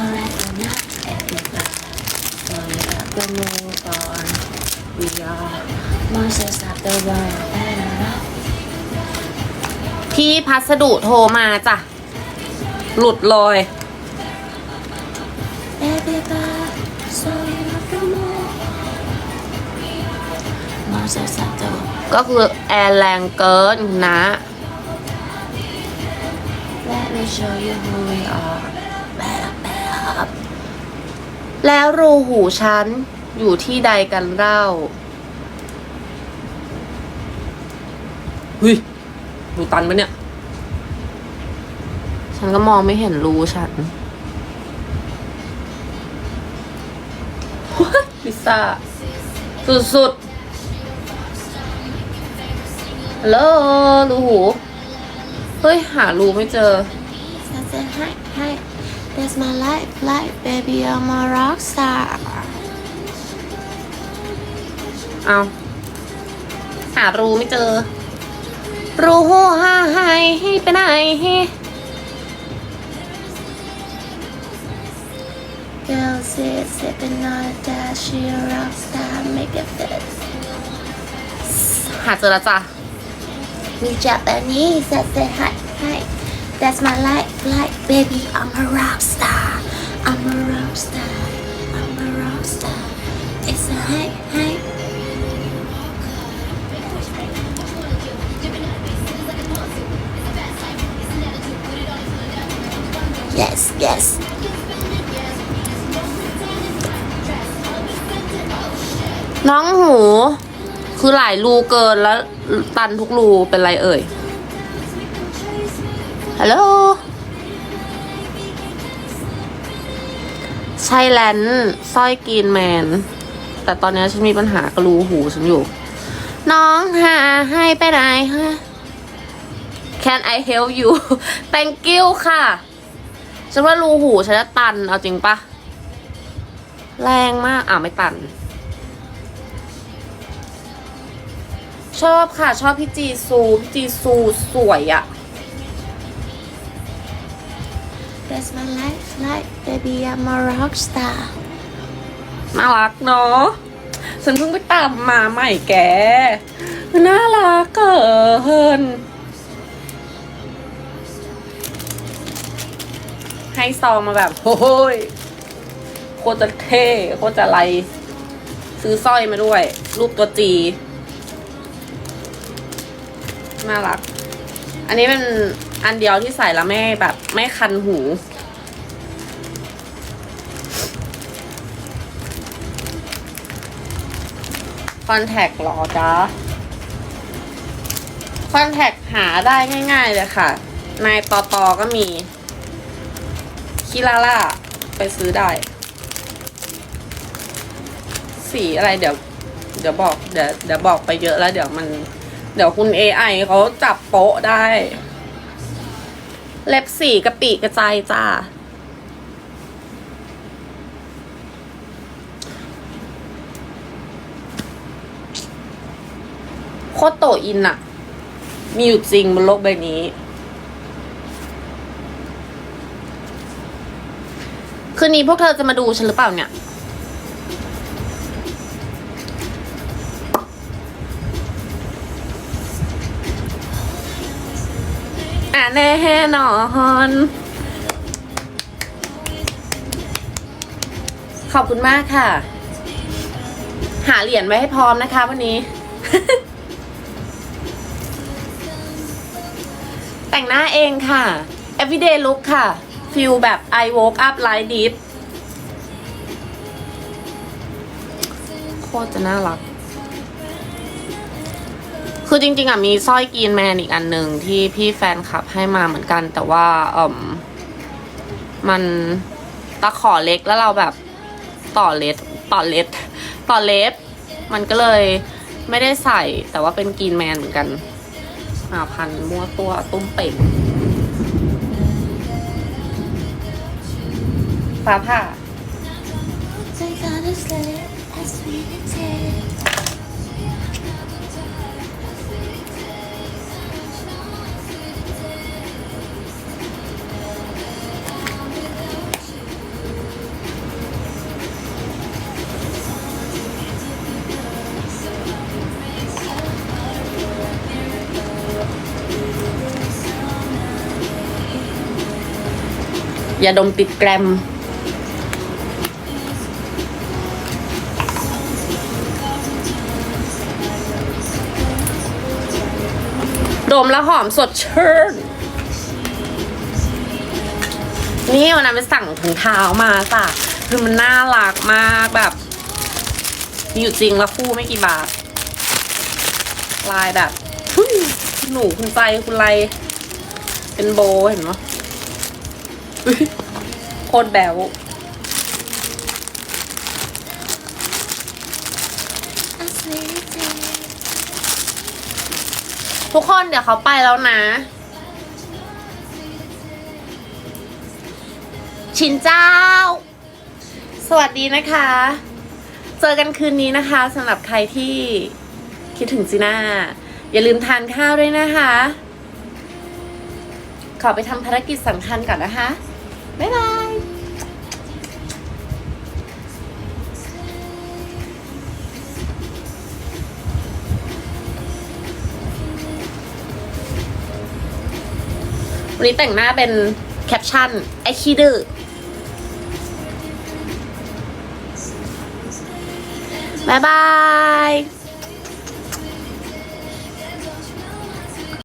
alright or not, everybody. So you have to move on. We are monsters of the world, better not. พี่พัสดุโทรมาจ้ะ หลุดเลย Everybody, so you have to move. Monsters of the world. ก็คือแอร์แรงเกินนะ Let me show you who we are. Better, better. แล้วรูหูฉันอยู่ที่ใดกันเล่าเฮ้ยดูตันปะเนี่ย ฉันก็มองไม่เห็นรูฉันพิซซ่า สุดๆฮัลโหลรูหู เฮ้ย หารูไม่เจอ I said, hi, hi. That's my life, life, baby. I'm a rock star. เอาหารูไม่เจอ รูหูห้าหายไปไหน Girl sit sipping on a dash. She a rock star. Make it fit. หาเจอแล้วจ้ะ We Japanese. I said, hi, hi. That's my life, life, baby. I'm a rock star. I'm a rock star. I'm a rock star. It's a hi, hi. Yes, yes. น้องหู คือหลายรูเกินแล้วตันทุกรูเป็นไรเอ่ย ฮัลโหลใช่แลนสร้อยกรีนแมน แต่ตอนนี้ฉันมีปัญหากับรูหูฉันอยู่ น้องหาให้ไปไหนฮะ Can I help you Thank you ค่ะ ฉันว่ารูหูฉันจะตัน เอาจริงปะ แรงมาก อ่าไม่ตัน ชอบค่ะ ชอบพี่จีซู พี่จีซูสวยอะ That's my life, life, baby. I'm a rock star. น่ารักเนาะฉันเพิ่งไปตามมาใหม่แก น่ารักเกินให้ซองมาแบบโอ้ยโคตรจะเท่โคตรจะอะไร ซื้อสร้อยมาด้วย รูปตัวจี น่ารัก อันนี้เป็นอันเดียวที่ใส่แล้วไม่แบบไม่คันหู คอนแทคหรอจ๊ะ คอนแทคหาได้ง่ายๆเลยค่ะ ในตอตอก็มี คิลาล่า ไปซื้อได้ สีอะไรเดี๋ยว เดี๋ยวบอก เดี๋ยวเดี๋ยวบอกไปเยอะแล้วเดี๋ยวมัน เดี๋ยวคุณ AI เขาจับโป๊ะได้ เล็บสีกระปิกระจายจ้า โคตรโตอินอะมีอยู่จริงบนโลกใบนี้ คืนนี้พวกเธอจะมาดูฉันหรือเปล่าเนี่ย อะแน่นอนขอบคุณมากค่ะ หาเหรียญไว้ให้พร้อมนะคะวันนี้ แต่งหน้าเองค่ะ everyday look ค่ะ ฟิลแบบ I woke up like this โคตรจะน่ารัก คือจริง ๆอะมีสร้อยกรีนแมนอีกอันหนึ่งที่พี่แฟนคลับให้มาเหมือนกัน แต่ว่าเอมมันตะขอเล็กแล้วเราแบบต่อเล็ดต่อเล็ดต่อเล็บมันก็เลยไม่ได้ใส่แต่ว่าเป็นกรีนแมนเหมือนกันอ่าพันมั่วตัวตุ้มเป่งฟ้าผ่า ย่าดมติดแกรม ดมแล้วหอมสดชื่น นี่วันนั้นไปสั่งถุงเท้ามาจ้ะคือมันน่ารักมากแบบ มีอยู่จริงแล้วคู่ไม่กี่บาท ลายแบบคุณหนูคุณใจคุณไร เป็นโบเห็นไหม โคตรแบวทุกคนเดี๋ยวเขาไปแล้วนะ ชินเจ้า สวัสดีนะคะ เจอกันคืนนี้นะคะสำหรับใครที่คิดถึงจีน่า อย่าลืมทานข้าวด้วยนะคะ ขอไปทำภารกิจสำคัญก่อนนะคะ บ๊ายบายวันนี้แต่งหน้าเป็นแคปชั่น ไอขี้ดื้อบ๊ายบาย